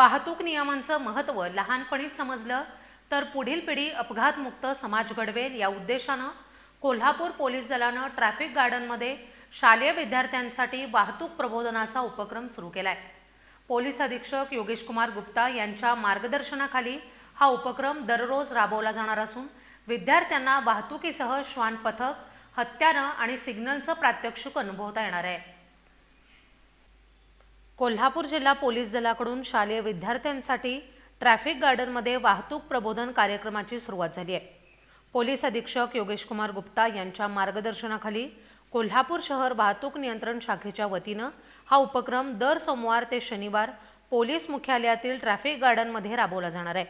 वाहतूक नियमांचं महत्त्व लहानपणीच समजलं तर पुढील पिढी अपघातमुक्त समाज घडवेल या उद्देशानं कोल्हापूर पोलीस दलानं ट्रॅफिक गार्डनमध्ये शालेय विद्यार्थ्यांसाठी वाहतूक प्रबोधनाचा उपक्रम सुरू केलाय. पोलीस अधीक्षक योगेश कुमार गुप्ता यांच्या मार्गदर्शनाखाली हा उपक्रम दररोज राबवला जाणार असून विद्यार्थ्यांना वाहतुकीसह श्वान पथक हत्यारं आणि सिग्नलचं प्रात्यक्षिक अनुभवता येणार आहे. कोल्हापूर जिल्हा पोलीस दलाकडून शालेय विद्यार्थ्यांसाठी ट्रॅफिक गार्डनमध्ये वाहतूक प्रबोधन कार्यक्रमाची सुरुवात झाली आहे. पोलीस अधीक्षक योगेश कुमार गुप्ता यांच्या मार्गदर्शनाखाली कोल्हापूर शहर वाहतूक नियंत्रण शाखेच्या वतीनं हा उपक्रम दर सोमवार ते शनिवार पोलीस मुख्यालयातील ट्रॅफिक गार्डनमध्ये राबवला जाणार आहे.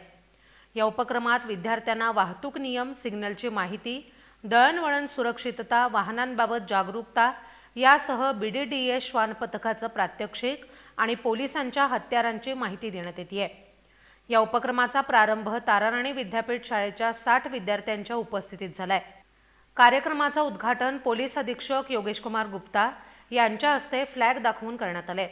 या उपक्रमात विद्यार्थ्यांना वाहतूक नियम सिग्नलची माहिती दळणवळण सुरक्षितता वाहनांबाबत जागरूकता यासह बी डी डी श्वान पथकाचं प्रात्यक्षिक आणि पोलिसांच्या हत्यारांची माहिती देण्यात येते आहे या उपक्रमाचा प्रारंभ ताराराणी विद्यापीठ शाळेच्या साठ विद्यार्थ्यांच्या उपस्थितीत झालाय. कार्यक्रमाचं उद्घाटन पोलीस अधीक्षक योगेश कुमार गुप्ता यांच्या हस्ते फ्लॅग दाखवून करण्यात आले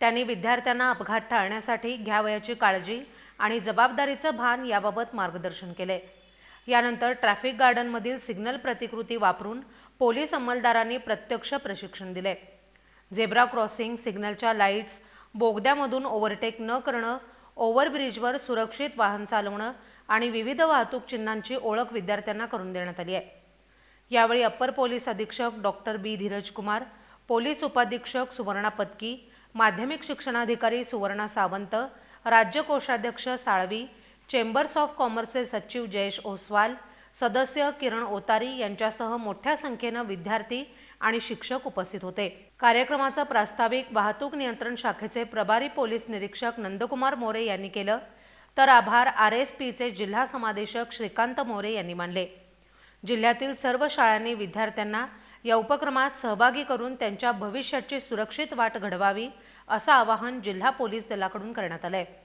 त्यांनी विद्यार्थ्यांना अपघात टाळण्यासाठी घ्यावयाची काळजी आणि जबाबदारीचं भान याबाबत मार्गदर्शन केले यानंतर ट्रॅफिक गार्डनमधील सिग्नल प्रतिकृती वापरून पोलीस अंमलदारांनी प्रत्यक्ष प्रशिक्षण दिले झेब्रा क्रॉसिंग सिग्नलच्या लाईट्स बोगद्यामधून ओव्हरटेक न करणं ओव्हरब्रिजवर सुरक्षित वाहन चालवणं आणि विविध वाहतूक चिन्हांची ओळख विद्यार्थ्यांना करून देण्यात आली आहे. यावेळी अप्पर पोलीस अधीक्षक doctor B. Dheeraj Kumar police उपाधीक्षक सुवर्णा पत्की माध्यमिक शिक्षणाधिकारी सुवर्णा सावंत राज्य कोषाध्यक्ष साळवी चेंबर्स ऑफ कॉमर्सचे सचिव जयेश ओसवाल सदस्य किरण ओतारी यांच्यासह मोठ्या संख्येनं विद्यार्थी आणि शिक्षक उपस्थित होते. कार्यक्रमाचं प्रास्ताविक वाहतूक नियंत्रण शाखेचे प्रभारी पोलीस निरीक्षक नंदकुमार मोरे यांनी केलं. तर आभार आर एस पीचे जिल्हा समादेशक श्रीकांत मोरे यांनी मानले. जिल्ह्यातील सर्व शाळांनी विद्यार्थ्यांना या उपक्रमात सहभागी करून त्यांच्या भविष्याची सुरक्षित वाट घडवावी असं आवाहन जिल्हा पोलीस दलाकडून करण्यात आलं आहे